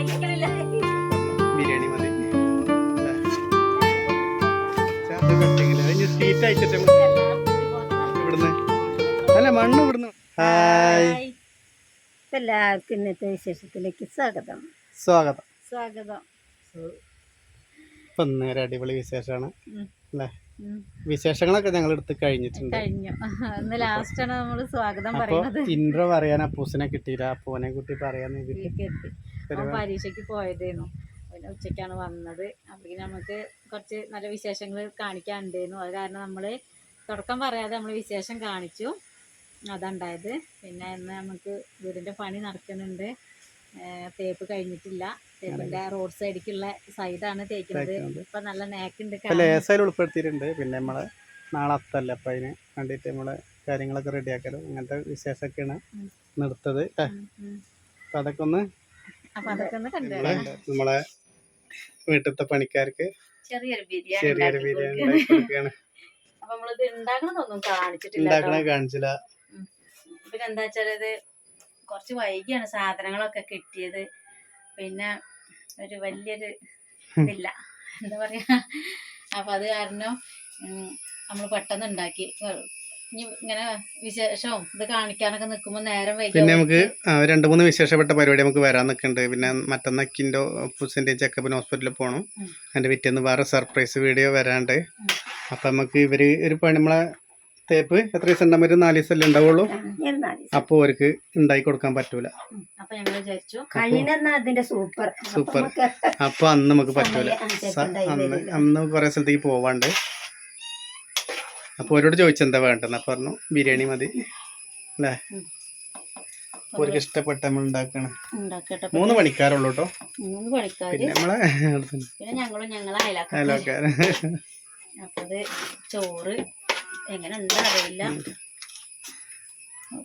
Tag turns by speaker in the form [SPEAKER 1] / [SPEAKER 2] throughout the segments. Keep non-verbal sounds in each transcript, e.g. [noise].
[SPEAKER 1] ബിരിയാണി മതി. അല്ലേ? ചേർത്ത് സീറ്റ് അയച്ചിട്ട് ഇവിടുന്ന്. അല്ല മണ്ണ് ഇവിടുന്ന്. ഹായ്.
[SPEAKER 2] എല്ലാവർക്കും ഇന്നത്തെ വിശേഷത്തിലേക്ക് സ്വാഗതം.
[SPEAKER 1] സ്വാഗതം.
[SPEAKER 2] സ്വാഗതം.
[SPEAKER 1] ഇപ്പൊ നേരെ അടിപൊളി വിശേഷമാണ്. അല്ലേ. വിശേഷങ്ങളൊക്കെ ഞങ്ങൾ എടുത്ത് കഴിഞ്ഞിട്ടുണ്ട്.
[SPEAKER 2] കഴിഞ്ഞു. [laughs] ഇന്ന് ലാസ്റ്റാണ് നമ്മൾ സ്വാഗതം പറയുന്നത് [laughs]
[SPEAKER 1] ഇൻട്രോ പറയാൻ അപ്പൂസിനെ കിട്ടിയില്ല. അപ്പൂനെ കുട്ടി പറയാൻ
[SPEAKER 2] പരീക്ഷയ്ക്ക് പോയതേനു. പിന്നെ ഉച്ചയ്ക്കാണ് വന്നത്. അപ്പോഴേക്കും നമുക്ക് കുറച്ച് നല്ല വിശേഷങ്ങൾ കാണിക്കാനുണ്ടായിരുന്നു അത് കാരണം നമ്മൾ തുടക്കം പറയാതെ നമ്മൾ വിശേഷം കാണിച്ചു. അതുണ്ടായത്. പിന്നെ ഇന്ന് നമുക്ക് വീടിന്റെ പണി നടക്കുന്നുണ്ട്. തേപ്പ് കഴിഞ്ഞിട്ടില്ല. തേപ്പിന്റെ റോഡ് സൈഡിലേക്കുള്ള സൈഡാണ് തേക്കുന്നത് ഇപ്പൊ നല്ല നേക്കുണ്ട്
[SPEAKER 1] ലേസായാലും ഉൾപ്പെടുത്തിയിട്ടുണ്ട്. പിന്നെ നമ്മൾ നാളെ അത്തല്ല അപ്പൊ അതിന് വേണ്ടിട്ട് നമ്മൾ കാര്യങ്ങളൊക്കെ റെഡിയാക്കലും. അങ്ങനത്തെ വിശേഷമൊക്കെയാണ്. നിർത്തത്? അപ്പൊ അതൊക്കെ ഒന്ന് നമ്മളെ വീട്ടിലത്തെ പണിക്കാർക്ക്
[SPEAKER 2] ചെറിയൊരു ബിരിയാണി
[SPEAKER 1] ഉണ്ടാക്കണ കാണിച്ചില്ല.
[SPEAKER 2] പിന്നെ എന്താ വെച്ചാൽ ഇത് കുറച്ച് വൈകിയാണ് സാധനങ്ങളൊക്കെ കിട്ടിയത്. പിന്നെ ഒരു വലിയൊരു ഇതില്ല എന്താ പറയാ? അപ്പൊ അത് കാരണം നമ്മൾ പെട്ടെന്ന് ഉണ്ടാക്കി. ഇങ്ങനെ വിശേഷവും ഇത് കാണിക്കാനൊക്കെ നിൽക്കുമ്പോൾ നേരം വൈകി.
[SPEAKER 1] പിന്നെ നമുക്ക് രണ്ട് മൂന്ന് വിശേഷപ്പെട്ട പരിപാടി നമുക്ക് വരാൻ നിൽക്കുന്നുണ്ട്. പിന്നെ മറ്റന്നാ കിൻഡോ പുസിന്റെ ചെക്കപ്പിന് ഹോസ്പിറ്റലിൽ പോകണം. അതിന്റെ പിറ്റേന്ന് വേറെ സർപ്രൈസ് വീഡിയോ വരാണ്ട് അപ്പം നമുക്ക് ഇവർ ഒരു പണി നമ്മളെ തേപ്പ് എത്ര ദിവസം ഉണ്ടാകുമ്പോൾ ഒരു നാല് ദിവസം അല്ലേ ഉണ്ടാവുള്ളൂ അപ്പോൾ അവർക്ക് ഉണ്ടാക്കി കൊടുക്കാൻ പറ്റൂല.
[SPEAKER 2] സൂപ്പർ അപ്പൊ
[SPEAKER 3] സൂപ്പർ.
[SPEAKER 1] സൂപ്പർ. അപ്പോൾ അന്ന് നമുക്ക് പറ്റൂല. അന്ന് അന്ന് കുറേ സ്ഥലത്തേക്ക് പോവാണ്ട്. അപ്പോൾ അവരോട് ചോദിച്ചെന്താ വേണ്ടെന്ന്. പറഞ്ഞു ബിരിയാണി മതി. അല്ലേ. അവർക്ക് ഇഷ്ടപ്പെട്ട നമ്മൾ ഉണ്ടാക്കണം
[SPEAKER 2] ഉണ്ടാക്കട്ടെ.
[SPEAKER 1] മൂന്ന് പണിക്കാരുള്ളൂ കേട്ടോ പിന്നെ നമ്മളെ
[SPEAKER 2] അപ്പൊ അത് ചോറ് എങ്ങനെ എന്താ അറിയില്ല.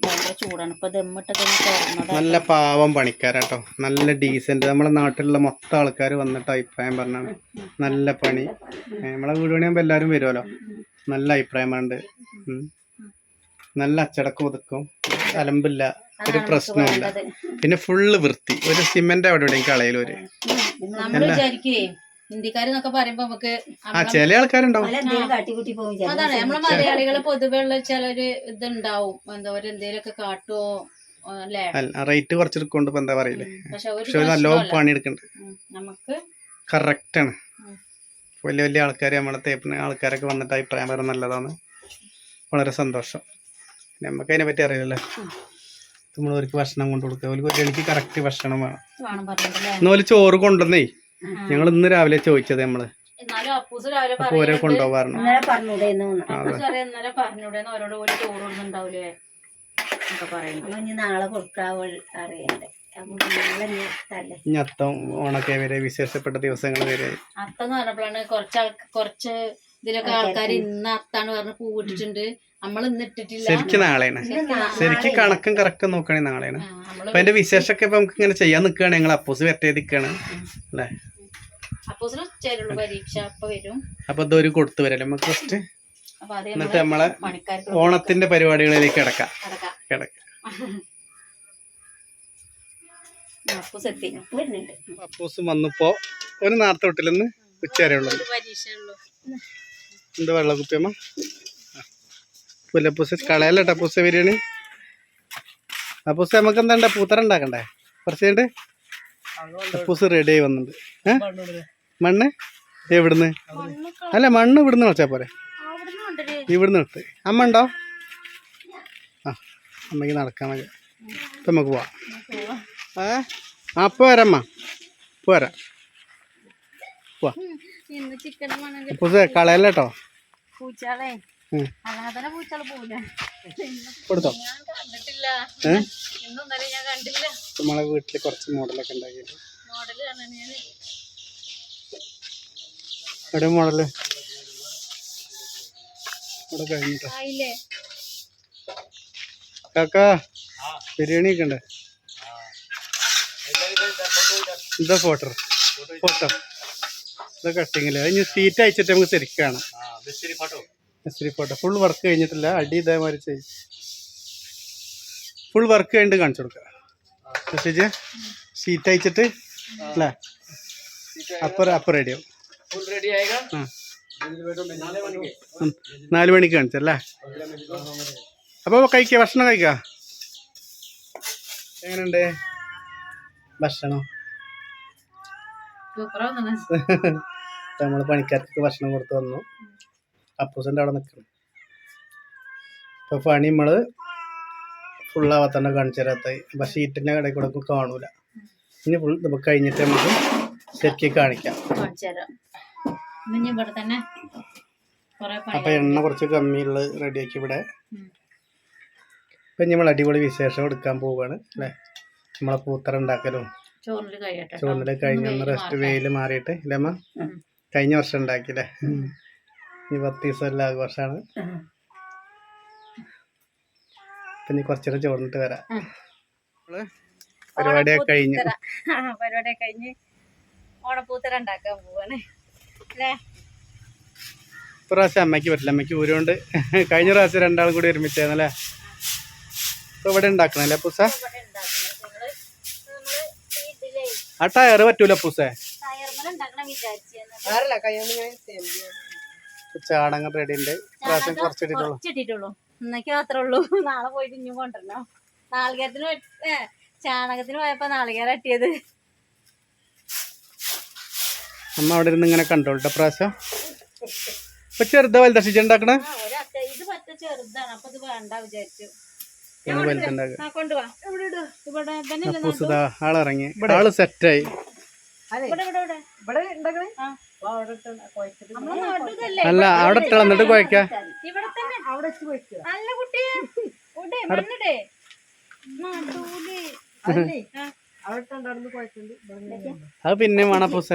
[SPEAKER 2] ഭയങ്കര ചൂടാണ്. ഇപ്പൊ ദമ്മിട്ടൊക്കെ തുറന്നത്
[SPEAKER 1] നല്ല പാവം പണിക്കാരാട്ടോ നല്ല ഡീസന്റ് നമ്മളെ നാട്ടിലുള്ള മൊത്തം ആൾക്കാർ വന്നിട്ട് അഭിപ്രായം പറഞ്ഞാണ്. നല്ല പണി. നമ്മളെ വീട് പണിയാകുമ്പോ എല്ലാരും വരുമല്ലോ നല്ല അഭിപ്രായമുണ്ട് ഉണ്ട് നല്ല അച്ചടക്കം ഒതുക്കും. അലമ്പില്ല. ഒരു പ്രശ്നമില്ല പിന്നെ ഫുള്ള് വൃത്തി. ഒരു സിമെന്റ് അവിടെ എവിടെയും കളയലൊരു
[SPEAKER 2] നമ്മൾ ഹിന്ദിക്കാരെന്നൊക്കെ പറയുമ്പോ നമുക്ക്
[SPEAKER 1] ചില ആൾക്കാരുണ്ടാവും.
[SPEAKER 2] അതാണ് നമ്മളെ മലയാളികൾ പൊതുവെ ഉള്ള ചിലര് ഇതുണ്ടാവും. എന്താ പറയുക എന്തേലൊക്കെ കാട്ടുവോ അല്ലേ?
[SPEAKER 1] റേറ്റ് കുറച്ചെടുക്കൊണ്ട് എന്താ പറയില്ലേ
[SPEAKER 2] പക്ഷെ
[SPEAKER 1] നല്ല
[SPEAKER 2] പണി
[SPEAKER 1] എടുക്കണ്ട്
[SPEAKER 2] ഉം. നമുക്ക്
[SPEAKER 1] കറക്റ്റ്
[SPEAKER 2] ആണ്.
[SPEAKER 1] വലിയ വലിയ ആൾക്കാർ നമ്മളെ തേപ്പിന് ആൾക്കാരൊക്കെ വന്നിട്ട് അഭിപ്രായം വരെ നല്ലതാണ്. വളരെ സന്തോഷം. നമുക്ക് അതിനെ പറ്റി അറിയില്ലല്ലോ. നമ്മൾ അവർക്ക് ഭക്ഷണം കൊണ്ടു കൊടുക്കുക അവർക്ക് എനിക്ക് കറക്റ്റ് ഭക്ഷണം വേണം. എന്നാൽ ചോറ് കൊണ്ടുവന്നേ. ഞങ്ങൾ ഇന്ന് രാവിലെ ചോദിച്ചത്
[SPEAKER 2] നമ്മൾ.
[SPEAKER 1] അപ്പൊ ഓരോ കൊണ്ടുപോകാറുണ്ട്?
[SPEAKER 3] ഇന്നലെ പറഞ്ഞൂടെന്ന്
[SPEAKER 2] പറഞ്ഞൂടെന്ന് അവരോട് ഒരു ചോറ്
[SPEAKER 3] നാളെ കൊടുക്കാവൾ അറിയണ്ടേ. ഇനി
[SPEAKER 1] അത്തം ഓണൊക്കെ വരെ വിശേഷപ്പെട്ട ദിവസങ്ങൾ വരെ.
[SPEAKER 2] അത്തെന്ന് പറഞ്ഞപ്പോഴാണ് കുറച്ച് കുറച്ച് ഇതിലൊക്കെ ആൾക്കാർ ഇന്ന് അത്താണ് പറഞ്ഞ് പൂവിട്ടിട്ടുണ്ട് നമ്മൾ ഇന്ന് ഇട്ടിട്ടില്ല.
[SPEAKER 1] ശരിക്കും നാളെയാണ്. ശരിക്കും കണക്കും കറക്കും നോക്കണേ നാളെയാണ്. അപ്പൊ അതിന്റെ വിശേഷമൊക്കെ ഇപ്പൊ നമുക്ക് ഇങ്ങനെ ചെയ്യാൻ നിൽക്കുകയാണ്. ഞങ്ങൾ അപ്പോസ് വരട്ടെ നിൽക്കുകയാണ് അല്ലേ?
[SPEAKER 2] അപ്പൂസിന് ചേരുള്ളൂ പരീക്ഷ അപ്പൊ വരും.
[SPEAKER 1] അപ്പൊ ഇതൊരു കൊടുത്തു വരല്ലേ നമുക്ക് ഫസ്റ്റ് എന്നിട്ട് നമ്മളെ ഓണത്തിന്റെ പരിപാടികളിലേക്ക് കിടക്കാം.
[SPEAKER 2] കിടക്കാം. അപ്പോസ്
[SPEAKER 1] വന്നപ്പോ ഒരു നേരത്തെ വിട്ടില്ലെന്ന് ഉച്ച വരെ ഉള്ളത്
[SPEAKER 2] പരീക്ഷ ഉള്ളൂ.
[SPEAKER 1] എന്താ വെള്ളക്കുപ്പിയമ്മ? പുല്ലപ്പൂസ് കളയല്ലട്ടോ പൂസ ബിരിയാണി? അപ്പൂസ് നമുക്ക് എന്താ പൂത്തറ ഉണ്ടാക്കണ്ടേ? കുറച്ച് കഴിഞ്ഞിട്ട് അപ്പൂസ് റെഡി ആയി വന്നിട്ടുണ്ട്. ഏ? മണ്ണ്? എവിടുന്ന്? അല്ല മണ്ണ് ഇവിടുന്ന് വെച്ചാ പോരെ. ഇവിടുന്ന് എടുത്ത് അമ്മ ഉണ്ടോ? ആ അമ്മയ്ക്ക് നടക്കാൻ മതി ഇപ്പം നമുക്ക് പോവാം. ഏ? ആ വരാമ്മ പോരാ. പോവാ.
[SPEAKER 2] ഇന്ന് ചിക്കൻ
[SPEAKER 1] കളയല്ല കേട്ടോ
[SPEAKER 2] പൂച്ചാളെ
[SPEAKER 1] ഉം.
[SPEAKER 2] അല്ലാതെ പൂച്ചാൾ പോവില്ല.
[SPEAKER 1] കൊടുത്തോ?
[SPEAKER 2] ഞാൻ കണ്ടിട്ടില്ല. ഞാൻ കണ്ടില്ല.
[SPEAKER 1] നമ്മളെ വീട്ടിൽ കുറച്ച് മോഡലൊക്കെ ഉണ്ടാക്കിയിട്ട്.
[SPEAKER 2] മോഡൽ കാണാൻ ഞാൻ.
[SPEAKER 1] എവിടെ മോഡൽ? ഇവിടെ കഴിഞ്ഞിട്ടോ.
[SPEAKER 2] കാക്ക
[SPEAKER 1] കാക്കാ ബിരിയാണി ഒക്കെ ഉണ്ട്? ഇതാ ഫോട്ടോ ഫോട്ടോ ഇത് കട്ടിങ്ങിൽ ഇനി സീറ്റ് അയച്ചിട്ട് നമുക്ക് ശരിക്കും കാണാം മിസ്ത്രി ഫോട്ടോ ഫുൾ വർക്ക് കഴിഞ്ഞിട്ടില്ല. അടി ഇതേമാതിരി ചെയ്യും ഫുൾ വർക്ക് കഴിഞ്ഞിട്ട് കാണിച്ചു കൊടുക്കാം. മെസ്സേജ്. സീറ്റ് അയച്ചിട്ട് അല്ലേ? അപ്പം അപ്പം
[SPEAKER 4] റെഡി
[SPEAKER 1] ആവും. നാല് മണിക്ക്. കാണിച്ചല്ലേ അപ്പോൾ കഴിക്കുക ഭക്ഷണം കഴിക്കുക എങ്ങനെയുണ്ട്? ഭക്ഷണം? [laughs] നമ്മൾ പണിക്കാർക്ക് ഭക്ഷണം കൊടുത്ത് വന്നു. അപ്പൂസിന്റെ അവിടെ നിൽക്കണം ഇപ്പൊ പണി നമ്മൾ ഫുള്ളാവാത്തന്നെ കാണിച്ചു പക്ഷേ അപ്പൊ കടയിൽ കൂടെ കാണൂല. ഇനി ഫുൾ നമുക്ക് കഴിഞ്ഞിട്ട് നമുക്ക് ശരിക്കും കാണിക്കാം. അപ്പൊ എണ്ണ കുറച്ച് കമ്മിയുള്ള റെഡിയാക്കി ഇവിടെ. ഇപ്പൊ നമ്മൾ അടിപൊളി വിശേഷം എടുക്കാൻ പോവാണ് അല്ലെ? നമ്മളെ പൂത്തറ ഉണ്ടാക്കലും.
[SPEAKER 2] ചോറിൽ കഴിയട്ടെ
[SPEAKER 1] കഴിഞ്ഞ റെസ്റ്റ്
[SPEAKER 2] വെയിൽ
[SPEAKER 1] വെയിൽ മാറിയിട്ട്
[SPEAKER 2] ഇല്ലമ്മ
[SPEAKER 1] കഴിഞ്ഞ വർഷം ഉണ്ടാക്കിയില്ലേ? ഇനി പത്ത് ദിവസം എല്ലാം ആഘോഷമാണ് പിന്നെ കുറച്ചേരം ചോറിട്ട് വരാം. പരിപാടിയൊക്കെ കഴിഞ്ഞ്.
[SPEAKER 2] പരിപാടിയൊക്കെ കഴിഞ്ഞ് ഓണപ്പൂത്തര ഉണ്ടാക്കാൻ പോവാണ്. അല്ലേ?
[SPEAKER 1] ഇപ്രാവശ്യം അമ്മയ്ക്ക് പറ്റില്ല. അമ്മയ്ക്ക് ഊരുകൊണ്ട് കഴിഞ്ഞ പ്രാവശ്യം രണ്ടാളും കൂടി ഒരുമിച്ചായിരുന്നല്ലേ? ഇപ്പൊ ഇവിടെ ഉണ്ടാക്കണല്ലേ പൂസ ആ ടയറ് പറ്റൂല പൂസേ ചാണകം റെഡി ഉണ്ട് പ്രാവശ്യം കുറച്ചിട്ടുള്ളൂ
[SPEAKER 2] കുറച്ചിട്ടിട്ടുള്ളൂ. ഇന്നേക്ക് മാത്രമേ ഉള്ളൂ. നാളെ പോയിട്ട് ഇനിയും കൊണ്ടുവരണം. നാളികേരത്തിന് പറ്റ- ചാണകത്തിന് പോയപ്പോ നാളികേരം അട്ടിയത്.
[SPEAKER 1] അമ്മ അവിടെ ഇരുന്ന് ഇങ്ങനെ കണ്ടോട്ടെ പ്രാവശ്യം ഇപ്പൊ ചെറുതാ വലുതാ ഉണ്ടാക്കണേ?
[SPEAKER 2] ഇത് പറ്റ ചെറുതാണ്. അപ്പൊ ഇത് വേണ്ട വിചാരിച്ചു.
[SPEAKER 1] ആളിറങ്ങി. ആൾ സെറ്റായി.
[SPEAKER 2] ഇവിടെ ഇവിടെ ഇവിടെ. ആ. നമ്മളെ നാട്ടിലല്ലേ
[SPEAKER 1] അല്ല അവിടെ എന്നിട്ട് കുഴക്ക
[SPEAKER 2] ആ.
[SPEAKER 1] അത് പിന്നെ
[SPEAKER 3] മണപ്പൂസ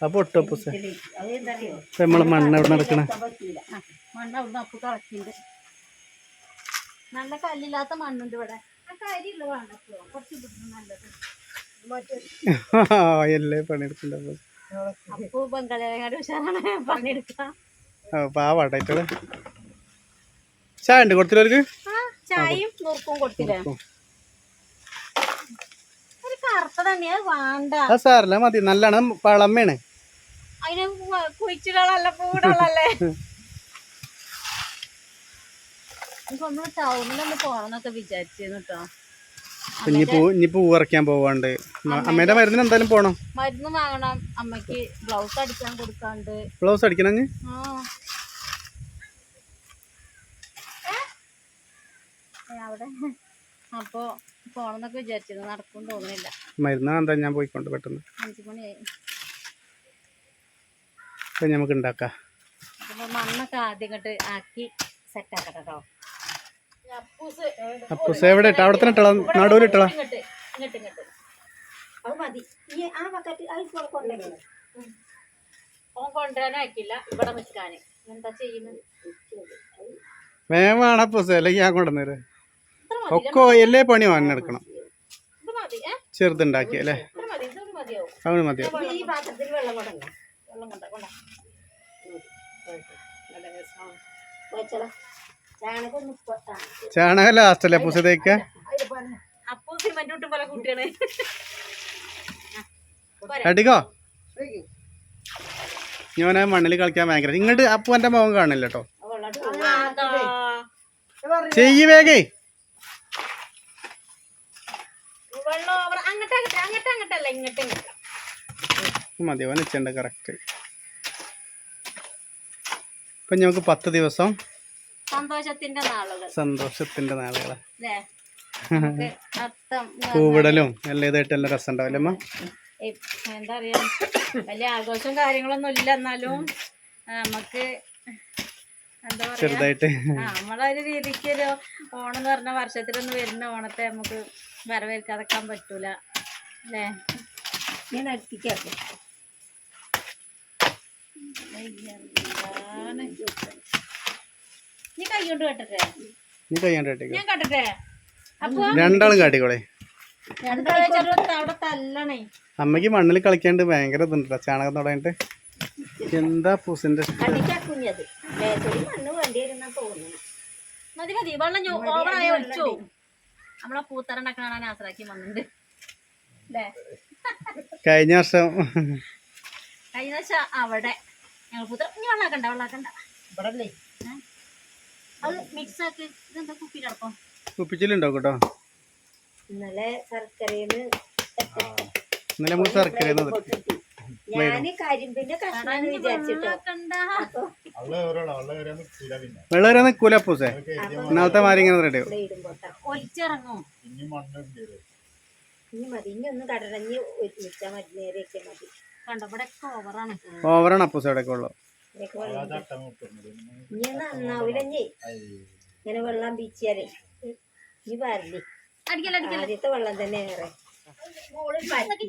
[SPEAKER 3] പൊട്ടു.
[SPEAKER 1] പൂസ ഇപ്പൊ നമ്മൾ മണ്ണ് എവിടെ നടക്കണേ?
[SPEAKER 2] ആ, മണ്ണ് അവിടെ നല്ല കല്ലില്ലാത്ത മണ്ണുണ്ട് ഇവിടെ. ആ കരിയുള്ള വേണ്ടപ്പോ കുറച്ച് ഇവിടുന്ന് നല്ലത്.
[SPEAKER 1] പണിയെടുക്കണ്ട
[SPEAKER 2] അപ്പൊ. ഉഷാറാണ് പണിയെടുക്കാം
[SPEAKER 1] ആ പാവാട്ടായിട്ടുള്ള ചായ ഉണ്ട് കൊടുത്തില്ലവർക്ക്
[SPEAKER 2] ആ ചായയും നുറുക്കും കൊടുത്തില്ലേ?
[SPEAKER 1] സാറില്ല മതി. നല്ലാണ് വളമ്മയാണ്
[SPEAKER 2] അതിന് കുഴിച്ചിടാളല്ല പൂടാളല്ലേ [laughs] എനിക്ക് ഒന്ന് ടൗണിലൊന്ന് പോണെന്നൊക്കെ വിചാരിച്ചിരുന്നു കേട്ടോ
[SPEAKER 1] ഇനി പൂ ഇനി പൂ പറിക്കാൻ പോവാണ്ട്. അമ്മേന്റെ മരുന്നിന് എന്തായാലും പോണം.
[SPEAKER 2] മരുന്ന് വാങ്ങണം. അമ്മയ്ക്ക് ബ്ലൗസ് അടിക്കാൻ കൊടുക്കാണ്ട്.
[SPEAKER 1] ബ്ലൗസ് അടിക്കണം
[SPEAKER 2] അവിടെ. അപ്പോ പോണെന്നൊക്കെ വിചാരിച്ചിരുന്നു. നടക്കും തോന്നുന്നില്ല.
[SPEAKER 1] മരുന്ന് എന്താ ഞാൻ പോയിക്കൊണ്ട് പെട്ടെന്ന്.
[SPEAKER 2] അഞ്ചു മണിയായി.
[SPEAKER 1] നമുക്ക് ഉണ്ടാക്കാം
[SPEAKER 2] മണ്ണൊക്കെ ആദ്യം ഇങ്ങോട്ട് ആക്കി സെറ്റ് ആക്കട്ടെ കേട്ടോ
[SPEAKER 1] അപ്പൂസ് എവിടെ ഇട്ട? അവിടെ തന്നെ ഇട്ടള
[SPEAKER 3] അത് മതി. ഈ ആ ബക്കറ്റ് അത് ഇവിടെ കൊണ്ടുവരണം
[SPEAKER 2] ഓൻ കൊണ്ടുവരാനും ഇവിടെ നിൽക്കാന്. എന്താ ചെയ്യുന്നത്
[SPEAKER 1] വേവാണ് അപ്പൂസ് അല്ലെങ്കിൽ ഞാൻ കൊണ്ടുവന്നേര്. ഒക്കെ എല്ലാ പണി വാങ്ങിയെടുക്കണം ചെറുതുണ്ടാക്കി അല്ലേ? അവന് മതിയാവും.
[SPEAKER 3] വെള്ളം
[SPEAKER 2] കൊണ്ട കൊണ്ട.
[SPEAKER 3] ചാണകം
[SPEAKER 1] ലാസ്റ്റല്ലേ തേക്ക?
[SPEAKER 2] കുട്ടിയാണ്.
[SPEAKER 1] അടിക്കോ? ഞാൻ മണ്ണിൽ കളിക്കാൻ ഭയങ്കര ഇങ്ങോട്ട് അപ്പു എന്റെ മുഖം കാണില്ല കേട്ടോ ചെയ്യ് വേഗേ.
[SPEAKER 2] വെള്ളം over- അങ്ങോട്ട് അങ്ങോട്ട് അങ്ങോട്ട് അങ്ങോട്ടല്ല ഇങ്ങോട്ട് ഇങ്ങോട്ട്.
[SPEAKER 1] മതി അവൻ വെച്ചിട്ടുണ്ട് കറക്റ്റ് ഇപ്പൊ ഞങ്ങൾക്ക് പത്ത് ദിവസം
[SPEAKER 2] സന്തോഷത്തിന്റെ നാളുകൾ.
[SPEAKER 1] സന്തോഷത്തിന്റെ നാളുകളാ പൂവിടലും എല്ലാം ഇതായിട്ട് എല്ലാം രസം ഉണ്ടാവില്ലേ അമ്മ
[SPEAKER 2] എന്താ പറയാ വലിയ ആഘോഷം കാര്യങ്ങളൊന്നും ഇല്ല എന്നാലും നമുക്ക് എന്താ പറയാ
[SPEAKER 1] ചെറുതായിട്ട്.
[SPEAKER 2] നമ്മളൊരു രീതിക്ക് ഒരു ഓണം എന്ന് പറഞ്ഞ വർഷത്തിലൊന്ന് വരുന്ന ഓണത്തെ നമുക്ക് വരവേൽക്കാതെക്കാൻ പറ്റൂല. അല്ലേ
[SPEAKER 3] ഞാൻ അടുപ്പിക്കാക്കും
[SPEAKER 2] എന്താണ്? നീ കൈ കൊണ്ട് കെട്ടട്ടെ.
[SPEAKER 1] നീ കയ്യാണ്ടേക്ക്
[SPEAKER 2] ഞാൻ കെട്ടട്ടെ. അപ്പൊ
[SPEAKER 1] രണ്ടാളും കാട്ടിക്കോളെ.
[SPEAKER 2] അമ്മയ്ക്ക് അവിടെ തല്ലണേ.
[SPEAKER 1] അമ്മയ്ക്ക് മണ്ണിൽ കളിക്കാണ്ട് ഭയങ്കര ഇതുണ്ടോ ചാണകം തുടങ്ങിട്ട് എന്താ പൂസിന്റെ
[SPEAKER 2] മതി മതി. വെള്ളം ഓവറായ ഒഴിച്ചു നമ്മളെ പൂത്തറണ്ട കാണാൻ വന്നിട്ടുണ്ട്.
[SPEAKER 1] കഴിഞ്ഞ വർഷം
[SPEAKER 2] കഴിഞ്ഞ വർഷം അവിടെ. ഞങ്ങൾ പൂത്തറ ഇനി വെള്ളാക്കണ്ട വെള്ളാക്കണ്ട.
[SPEAKER 3] ഇവിടെ അല്ലേ
[SPEAKER 2] അത് മിക്സ് ആക്കി ഇതെന്താ കുപ്പിയിലടക്കം?
[SPEAKER 1] കുപ്പിച്ചിലുണ്ടോ കേട്ടോ
[SPEAKER 3] ഇന്നലെ ശർക്കരയിൽ
[SPEAKER 1] ഇന്നലെ നമുക്ക് ശർക്കര
[SPEAKER 3] ഞാൻ കരിമ്പിന്റെ കഷ്ണം വിചാരിച്ചിട്ടോ. അപ്പൊ
[SPEAKER 1] വെള്ളം വരാൻ നിൽക്കൂല അപ്പൂസേ. ഇന്നലത്തെ മാറി ഇങ്ങനെ റെഡി ആവും.
[SPEAKER 3] ഇവിടെ ഇടുമ്പോട്ടാ
[SPEAKER 2] ഒലിച്ചിറങ്ങും.
[SPEAKER 3] ഇനി മതി. ഇനി ഒന്ന് കടലഞ്ഞ് ഒരുമിച്ചാ മതി. നേരെയൊക്കെ മതി.
[SPEAKER 2] കണ്ടോ? ഇവിടെ ഓവറാണ്
[SPEAKER 1] ഓവറാണ് അപ്പൂസ
[SPEAKER 3] വെള്ളം ഇനി നന്നാവൂല ഇനി ഇങ്ങനെ വെള്ളം ബീച്ചിയാലേ ഇനി
[SPEAKER 2] അടിക്കല
[SPEAKER 3] ആദ്യത്തെ വെള്ളം തന്നെ ഏറെ.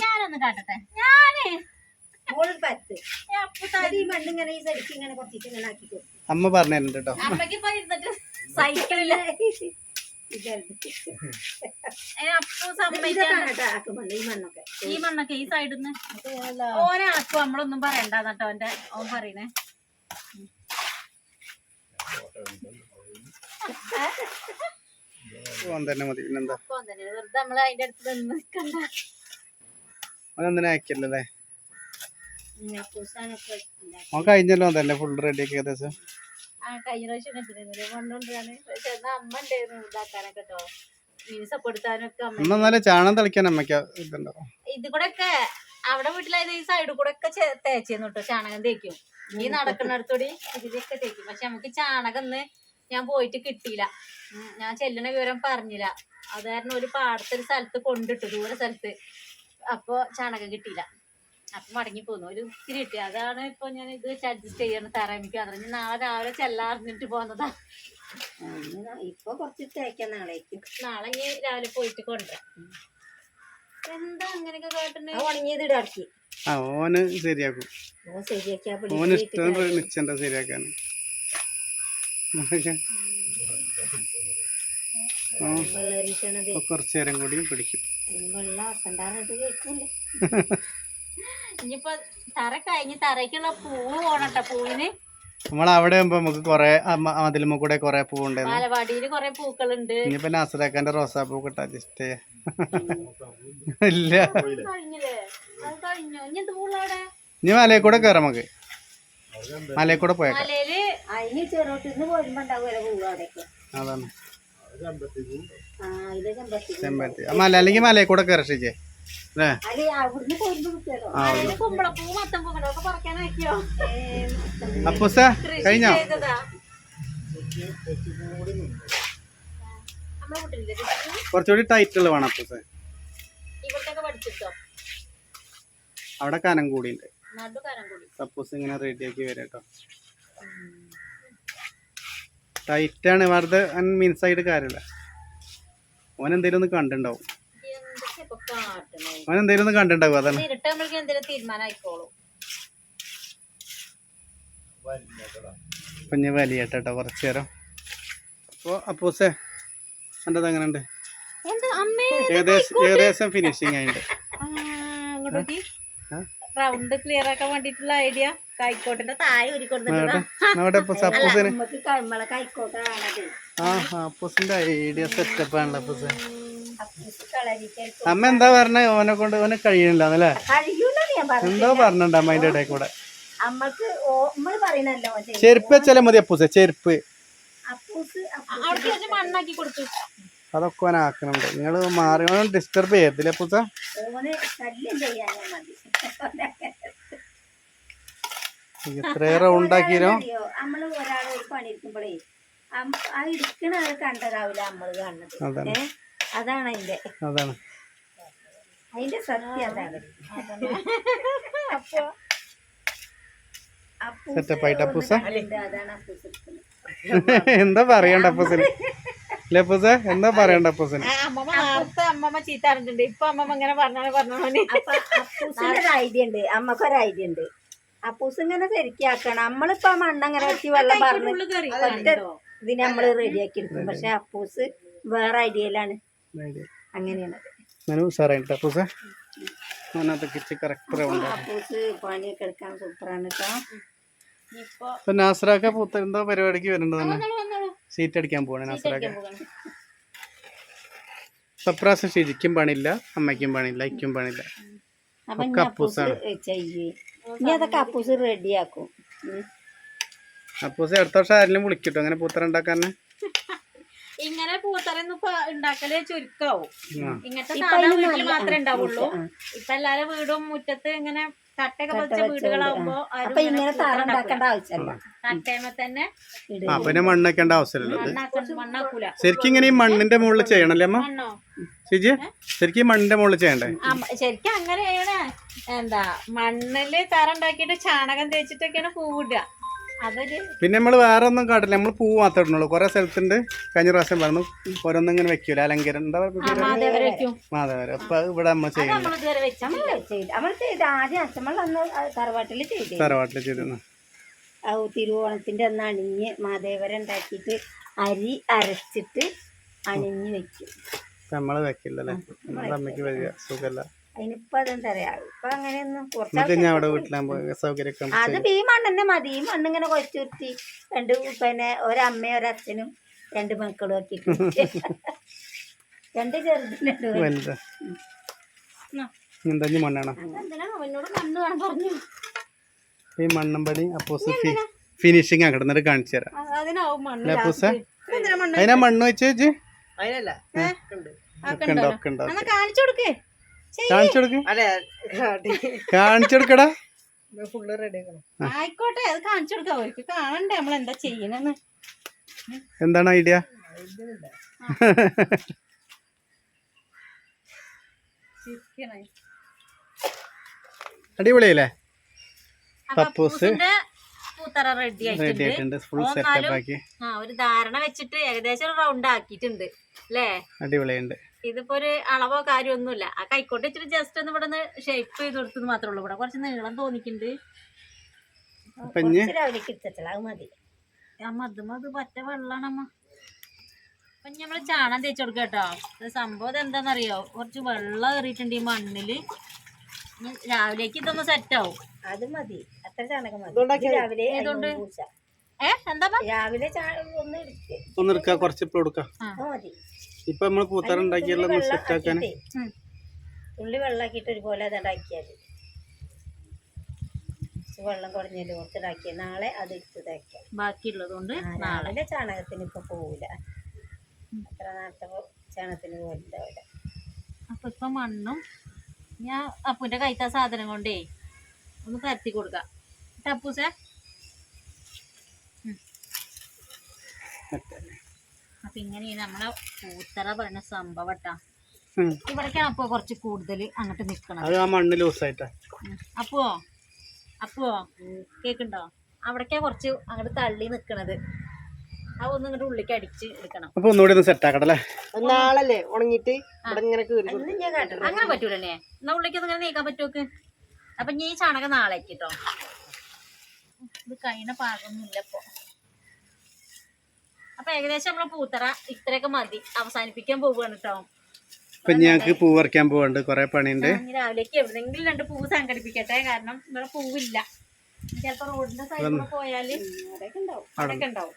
[SPEAKER 2] ഞാനൊന്ന് കാട്ടട്ടെ. ഞാനേ.
[SPEAKER 1] അമ്മ പറഞ്ഞു തരുന്നുണ്ട് കേട്ടോ
[SPEAKER 2] അമ്മയ്ക്ക് ഇപ്പൊ ഇരുന്നിട്ട് സൈക്കിളിൽ
[SPEAKER 3] ഇതാണ്
[SPEAKER 2] ഏ, അപ്പു സമ്മതിക്കാൻ
[SPEAKER 3] ഇതൊക്കെയാണ് കേട്ടോ ആക്ക് മണ്ണ് ഈ മണ്ണൊക്കെ.
[SPEAKER 2] ഈ സൈഡിൽ നിന്ന് ഓനെ ആക്കും നമ്മളൊന്നും പറയണ്ട കേട്ടോ അവന്റെ അവൻ പറയണേ
[SPEAKER 1] തന്നെ മതി പിന്നെന്താ? അതെന്തിനാ കഴിഞ്ഞല്ലോ അതല്ലേ ഫുൾ റെഡി ആക്കി ഏകദേശം.
[SPEAKER 2] കഴിഞ്ഞ പ്രാവശ്യം
[SPEAKER 1] എന്നാലും ചാണം തളിക്കാൻ അമ്മയ്ക്ക് ഇതുണ്ടോ?
[SPEAKER 2] ഇത് കൂടെ ഒക്കെ അവിടെ വീട്ടിലായത് ഈ സൈഡിൽ കൂടെ ഒക്കെ തേച്ചിരുന്നു കേട്ടോ ചാണകം തേക്കും. ഈ നടക്കുന്നിടത്തോടി ഇതിലൊക്കെ തേക്കും പക്ഷെ നമുക്ക് ചാണകം ഇന്ന് ഞാൻ പോയിട്ട് കിട്ടിയില്ല. ഞാൻ ചെല്ലണ വിവരം പറഞ്ഞില്ല. അത് കാരണം ഒരു പാടത്തൊരു സ്ഥലത്ത് കൊണ്ടിട്ടു ദൂരെ സ്ഥലത്ത്. അപ്പൊ ചാണകം കിട്ടിയില്ല. അപ്പൊ മടങ്ങി പോന്നു. ഒരു ഇത്തിരി കിട്ടി. അതാണ് ഇപ്പൊ ഞാൻ ഇത് അഡ്ജസ്റ്റ് ചെയ്യണം തറമിക്ക്. അറിഞ്ഞ് നാളെ രാവിലെ ചെല്ലാറിഞ്ഞിട്ട് പോന്നതാ.
[SPEAKER 3] ഇപ്പൊ കുറച്ച് തേക്കാം നാളേക്ക്.
[SPEAKER 2] നാളെ ഇനി രാവിലെ പോയിട്ട് കൊണ്ടുവരാം. എന്താ അങ്ങനെയൊക്കെ
[SPEAKER 3] ആ ഉണങ്ങിയത് ഇടാക്കി
[SPEAKER 1] ആ ഓന് ശരിയാക്കും.
[SPEAKER 3] ശരിയാക്കിയാ
[SPEAKER 1] ഓന് ഇഷ്ടം നിശ്ചണ്ട ശരിയാക്കാൻ കുറച്ചു നേരം കൂടി പിടിക്കും. [laughs]
[SPEAKER 2] ഇനിയിപ്പൊ തറ കഴിഞ്ഞ് തറയ്ക്കുള്ള പൂവ് പോണട്ടോ പൂവിന്.
[SPEAKER 1] നമ്മൾ അവിടെ ആകുമ്പോ നമുക്ക് കൊറേ അതിലുമ്പോ കൂടെ കൊറേ പൂവുണ്ടായിരുന്നു
[SPEAKER 2] പാലവാടിയിൽ കൊറേ പൂക്കളുണ്ട്.
[SPEAKER 1] ഇനിയിപ്പോ നസറാക്കാന്റെ റോസാപ്പൂ കിട്ടാ ജസ്റ്റ്. ഇല്ല.
[SPEAKER 2] കഴിഞ്ഞില്ലേ? അത് കഴിഞ്ഞു? ഇനി
[SPEAKER 1] മലയിൽ കൂടെ കയറാം നമുക്ക്. മലയിൽ കൂടെ
[SPEAKER 3] അവിടേക്ക്.
[SPEAKER 1] അതാണ്. ചെമ്പരത്തി. മല അല്ലെങ്കിൽ മലയിൽ കൂടെ കയറിച്ചേ അല്ലേ സാ കഴിഞ്ഞോ? കുറച്ചുകൂടി ടൈറ്റുള്ള വേണം
[SPEAKER 2] അപ്പൊ
[SPEAKER 1] അവിടെ കനം
[SPEAKER 2] കൂടി.
[SPEAKER 1] സപ്പോസ് ഇങ്ങനെ റെഡിയാക്കി വരാം കേട്ടോ ടൈറ്റാണ് വെറുതെ മീൻസ് ആയിട്ട് കാര്യമില്ല ഓൻ എന്തെങ്കിലും ഒന്ന് കണ്ടിണ്ടാവും.
[SPEAKER 2] എന്തൊക്കെ
[SPEAKER 1] എന്തെങ്കിലും കണ്ടിട്ടുണ്ടാവും? അതാണ്.
[SPEAKER 2] ഇരുട്ടാകുമ്പോഴേക്കും എന്തെങ്കിലും തീരുമാനമായിക്കോളും.
[SPEAKER 1] കുഞ്ഞ് വലിയ കേട്ടോ കുറച്ച് നേരം. അപ്പോൾ അപ്പൂസേ എന്റെ അങ്ങനെ ഉണ്ട്? ഏകദേശം ഏകദേശം ഫിനിഷിങ് ആയിട്ട്
[SPEAKER 2] ആ, അങ്ങോട്ടേക്ക്
[SPEAKER 1] ആ?
[SPEAKER 2] റൗണ്ട് ക്ലിയർ ആക്കാൻ വേണ്ടിട്ടുള്ള ഐഡിയ കൈക്കോട്ടിന്റെ താഴെ
[SPEAKER 1] ഐഡിയ സെറ്റപ്പ് ആണല്ലോ അപ്പൂസ്. അമ്മ എന്താ പറഞ്ഞ? ഓനെ കൊണ്ട് ഓനെ കഴിയണില്ല അല്ലേ
[SPEAKER 3] കഴിയൂല ഞാൻ പറഞ്ഞു
[SPEAKER 1] എന്തോ പറഞ്ഞിട്ടുണ്ട് അമ്മ അതിന്റെ ഇടയിൽ കൂടെ. ചെരുപ്പ് വെച്ചാലേ മതി അപ്പൂസ ചെരുപ്പ്. അതൊക്കെ ഓൻ ആക്കണുണ്ട്. നിങ്ങൾ മാറി ഓൻ ഡിസ്റ്റർബ് ചെയ്യത്തില്ല അപ്പൂസ?
[SPEAKER 3] ഓന് ശല്യം ചെയ്യാനാ മതി.
[SPEAKER 1] ഇത്രേ റൗണ്ട് ആക്കിയോ
[SPEAKER 3] അറിയോ നമ്മൾ ഒരാൾ ഒരു പണി എടുക്കുമ്പോഴേ ആ ഇരിക്കണ കണ്ടതാവില്ല നമ്മൾ കാണുന്നത്.
[SPEAKER 1] അതാണ്
[SPEAKER 3] അതിന്റെ
[SPEAKER 1] അതാണ്.
[SPEAKER 3] അതിന്റെ സത്യം അതാണ്.
[SPEAKER 2] അപ്പൊ
[SPEAKER 1] ആയിട്ട് അപ്പൂസ? എന്താ പറയണ്ട അപ്പൂസിന്? അല്ലേ അപ്പൂസ? എന്താ പറയണ്ട അപ്പൂസിന്?
[SPEAKER 2] അമ്മമ്മ ചീത്ത അറിഞ്ഞിട്ടുണ്ട് ഇപ്പൊ അമ്മമ്മ ഇങ്ങനെ പറഞ്ഞാണ് പറഞ്ഞോനെ
[SPEAKER 3] അപ്പൊ ഐഡിയ ഉണ്ട്. അമ്മക്കൊരു ഐഡിയ ഉണ്ട്. അപ്പൂസ് ഇങ്ങനെ ശരിക്കാക്കണം. നമ്മളിപ്പോ ആ മണ്ണങ്ങനെ വെച്ച് വെള്ളം പറഞ്ഞു ഇതിനെ നമ്മൾ റെഡിയാക്കി എടുക്കും. പക്ഷെ അപ്പൂസ് വേറെ ഐഡിയയിലാണ് അങ്ങനെയാണ്.
[SPEAKER 1] ഞാൻ ഉഷാറായിട്ട് അപ്പൂസ? അതിനകത്ത് ഇച്ച് കറക്റ്റ് റൗണ്ട്.
[SPEAKER 3] അപ്പൂസ് പണിയൊക്കെ എടുക്കാൻ സൂപ്പറാണ് കേട്ടോ
[SPEAKER 2] ഇപ്പൊ
[SPEAKER 1] ഇപ്പൊ നാസറാക്ക പൂത്ത എന്തോ പരിപാടിക്ക്
[SPEAKER 2] വന്നോളൂ
[SPEAKER 1] സീറ്റ് അടിക്കാൻ പോവാണ് നാസറാക്ക. സപ്രാസം ഷിജിക്കും പണിയില്ല അമ്മയ്ക്കും പണിയില്ല ഇക്കും പണിയില്ല.
[SPEAKER 3] അപ്പൊ
[SPEAKER 1] ഒക്കെ
[SPEAKER 3] അപ്പൂസ്
[SPEAKER 1] അപ്പൂസാണ്.
[SPEAKER 3] ചെയ്യേ. ഇനി അതൊക്കെ അപ്പൂസ് റെഡിയാക്കും.
[SPEAKER 1] അപ്പൂസ് അടുത്ത വർഷം ആരെങ്കിലും വിളിക്കട്ടോ? അങ്ങനെ പൂത്തറ ഉണ്ടാക്കാൻ
[SPEAKER 2] ഇങ്ങനെ പൂത്തറയൊന്നും ഇപ്പൊ ഉണ്ടാക്കൽ ചുരുക്കാവും. ഇങ്ങനത്തെ സാധാ
[SPEAKER 3] അതിന്
[SPEAKER 2] മാത്രമേ ഉണ്ടാവുള്ളൂ. ഇപ്പൊ എല്ലാരും വീടും മുറ്റത്ത് ഇങ്ങനെ പതിച്ച തന്നെ
[SPEAKER 1] പിന്നെ മണ്ണൊക്കേണ്ട
[SPEAKER 2] ആവശ്യമില്ല
[SPEAKER 1] ശരിക്കും ഇങ്ങനെ ഈ മണ്ണിന്റെ മുകളിൽ ചെയ്യണല്ലേ അമ്മ? ചേച്ചി ശരിക്കും മണ്ണിന്റെ മുകളിൽ ചെയ്യണ്ടേ?
[SPEAKER 2] ശരിക്കും അങ്ങനെയാണ്. എന്താ മണ്ണിൽ തറ ഉണ്ടാക്കിയിട്ട് ചാണകം തേച്ചിട്ടൊക്കെയാണ് പൂവിടുക
[SPEAKER 1] പിന്നെ നമ്മൾ വേറെ ഒന്നും കാട്ടില്ല. നമ്മൾ പൂ മാത്രമേ ഇടുന്നുള്ളൂ. കുറെ സ്ഥലത്തുണ്ട്. കഴിഞ്ഞ പ്രാവശ്യം പറഞ്ഞു ഓരോന്നും ഇങ്ങനെ വെക്കൂല. അലങ്കരം എന്താ മാധവര അപ്പൊ ഇവിടെ നമ്മൾ
[SPEAKER 3] ചെയ്യുന്നു തറവാട്ടിൽ ചെയ്തേ.
[SPEAKER 1] തറവാട്ടിൽ ചെയ്തിരുന്നു.
[SPEAKER 3] തിരുവോണത്തിന്റെ അന്ന് അണിഞ്ഞ് മാതേവരം ഉണ്ടാക്കിയിട്ട് അരി അരച്ചിട്ട് അണിഞ്ഞ് വെക്കും.
[SPEAKER 1] നമ്മൾ വെക്കില്ലല്ലേ? നമ്മുടെ അമ്മയ്ക്ക് വരിക സുഖല്ല.
[SPEAKER 3] അതിനിപ്പോ അതെന്താ പറയാ ഇപ്പൊ അങ്ങനെയൊന്നും കുറച്ച് അത് ഈ മണ്ണെന്നെ മതി. ഈ മണ്ണിങ്ങനെ കൊച്ചുരുത്തി രണ്ട് പിന്നെ ഒരമ്മയും ഒരച്ഛനും രണ്ട് മക്കളും ഒക്കെ രണ്ട് ചെറുതിനുണ്ട്
[SPEAKER 1] ചെയ്യും. വലുത്. എന്താ ഇനി മണ്ണാണോ? ഈ മണ്ണും പണി അപ്പോസ് ഫിനിഷിങ് ആക്കട്ടെ എന്നിട്ട് കാണിച്ചു തരാം.
[SPEAKER 2] അ- അതിനാവും മണ്ണ്
[SPEAKER 1] അല്ലേ
[SPEAKER 2] മണ്ണ്
[SPEAKER 1] അതിനാ മണ്ണ് വെച്ച് വെച്ച്?
[SPEAKER 2] കാണിച്ചു കൊടുക്കേ.
[SPEAKER 1] കാണിച്ചു കൊടുക്ക്
[SPEAKER 4] അതെ
[SPEAKER 1] കാണിച്ചു കൊടുക്കടാ
[SPEAKER 4] ഫുള്ള് റെഡി
[SPEAKER 2] ആയിക്കോട്ടെ അത് കാണിച്ചു കൊടുക്കാം അവർക്ക് കാണണ്ടേ? നമ്മൾ എന്താ ചെയ്യണെന്ന്.
[SPEAKER 1] എന്താണ് ഐഡിയ. അടിപൊളിയല്ലേ? പപ്പൂസ്
[SPEAKER 2] പൂത്തറ റെഡി ആയിട്ടുണ്ട്.
[SPEAKER 1] ഫുൾ സെറ്റപ്പ് ആക്കി.
[SPEAKER 2] ആ ഒരു ധാരണ വെച്ചിട്ട് ഏകദേശം ഒരു റൗണ്ട് ആക്കിയിട്ടുണ്ട്. അല്ലേ?
[SPEAKER 1] അടിപൊളിയുണ്ട്.
[SPEAKER 2] ഇതിപ്പോ ഒരു അളവോ കാര്യമൊന്നുമില്ല ആ കൈക്കോട്ട് ഇച്ചിരി ജസ്റ്റ് ഒന്ന് ഇവിടെ നിന്ന് ഷേപ്പ് ചെയ്ത് കൊടുത്തത് മാത്രമേ ഉള്ളൂ. ഇവിടെ കുറച്ച് നീളം തോന്നിക്കുന്നുണ്ട്
[SPEAKER 3] അത് മതി.
[SPEAKER 2] അമ്മ അത് അത് പറ്റ വെള്ളാണ് അമ്മ അപ്പൊ നമ്മൾ ചാണം തേച്ച് കൊടുക്കുക കേട്ടോ. ഇത് സംഭവം എന്താന്നറിയോ എന്താണെന്നറിയോ കുറച്ച് വെള്ളം കയറിയിട്ടുണ്ട് ഈ മണ്ണിൽ. ഇനി രാവിലേക്ക് ഇതൊന്ന് സെറ്റ് ആവും.
[SPEAKER 3] അത് മതി. അത്ര ചാണകം മതി. രാവിലെ
[SPEAKER 2] ഏതുകൊണ്ട്?
[SPEAKER 3] അതിന് പൂച്ച.
[SPEAKER 2] ഏ? എന്താ
[SPEAKER 3] രാവിലെ ചാണകം ഒന്ന് എടുത്ത്
[SPEAKER 1] ഒന്ന് എടുക്കാം കുറച്ച് ഇപ്പൊ കൊടുക്കാം
[SPEAKER 3] അത് മതി.
[SPEAKER 1] ഇപ്പൊ നമ്മൾ പൂത്തറ സെറ്റ് ആക്കാൻ
[SPEAKER 3] ഉള്ളി
[SPEAKER 2] വെള്ളാക്കിട്ട്
[SPEAKER 3] തുള്ളി ഒരുപോലെ അതുണ്ടാക്കിയാൽ വെള്ളം കുറഞ്ഞത് കുറച്ചിടാക്കിയ നാളെ അത് എടുത്ത് തേക്കാം
[SPEAKER 2] ബാക്കിയുള്ളത് കൊണ്ട് നാളെ.
[SPEAKER 3] ചാണകത്തിന് ഇപ്പൊ പോവില്ല അത്ര നേരത്തെ ചാണകത്തിന് പോലില്ല
[SPEAKER 2] അപ്പൊ ഇപ്പൊ മണ്ണും ഞാൻ അപ്പൂന്റെ കൈത്ത സാധനം കൊണ്ടേ ഒന്ന് പരത്തി കൊടുക്കാം. ടപ്പൂസേ അപ്പൊ ഇങ്ങനെ നമ്മളെ പൂത്തറ പറയുന്ന സംഭവം ട്ടാ
[SPEAKER 1] ഉം.
[SPEAKER 2] ഇവിടേക്കാണ് അപ്പൊ കുറച്ച് കൂടുതൽ അങ്ങോട്ട് നിക്കണം
[SPEAKER 1] ആ മണ്ണ് ലൂസായിട്ടാ.
[SPEAKER 2] അപ്പോ അപ്പോ കേക്കുണ്ടോ? അവിടേക്കാ കുറച്ച് അങ്ങോട്ട് തള്ളി നിക്കണത്. ആ ഒന്ന് ഇങ്ങോട്ട് ഉള്ളിക്ക് അടിച്ച് എടുക്കണം.
[SPEAKER 1] അപ്പൊ ഒന്നുകൂടി ഒന്ന് സെറ്റ് ആക്കട്ടല്ലേ
[SPEAKER 4] നാളല്ലേ? ഉണങ്ങിട്ട് ഇവിടെ ഇങ്ങനെ കീറി
[SPEAKER 3] അന്ന് ഞാൻ കേട്ടത്
[SPEAKER 2] അങ്ങനെ പറ്റൂലേ എന്നാ ഉള്ളിക്ക് ഇങ്ങനെ നീക്കാൻ പറ്റുമോക്ക് അപ്പൊ ഈ ചാണകം നാളെ കേട്ടോ ഇത് കഴിഞ്ഞ പാകമൊന്നുമില്ല ഇപ്പൊ. അപ്പൊ ഏകദേശം നമ്മളെ പൂത്തറ ഇത്രയൊക്കെ മതി. അവസാനിപ്പിക്കാൻ പോവുകയാണ് കേട്ടോ
[SPEAKER 1] ഇപ്പൊ ഞങ്ങൾക്ക് പൂ പറിക്കാൻ പോവാണ്ട് കൊറേ പണിയുണ്ട്.
[SPEAKER 2] രാവിലേക്ക് എവിടെയെങ്കിലും രണ്ട് പൂവ് സംഘടിപ്പിക്കട്ടെ കാരണം ഇവിടെ പൂവില്ല. ചിലപ്പോ റോഡിന്റെ സൈഡിൽ പോയാൽ
[SPEAKER 3] അവിടെയൊക്കെ ഉണ്ടാവും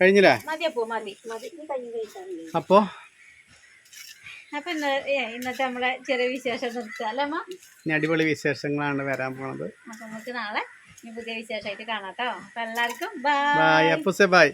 [SPEAKER 1] കഴിഞ്ഞില്ലേ?
[SPEAKER 2] പൂ
[SPEAKER 3] കയ്യും
[SPEAKER 1] അപ്പോ?
[SPEAKER 2] അപ്പൊ ഇന്ന് ഇന്നത്തെ നമ്മളെ ചെറിയ വിശേഷം നിർത്തുക അല്ലേ അമ്മ?
[SPEAKER 1] ഇനി അടിപൊളി വിശേഷങ്ങളാണ് വരാൻ പോണത്.
[SPEAKER 2] അപ്പൊ നമുക്ക് നാളെ ഇനി പുതിയ വിശേഷമായിട്ട് കാണാം കേട്ടോ. അപ്പൊ എല്ലാവർക്കും ബൈ
[SPEAKER 1] ബൈ ബായ്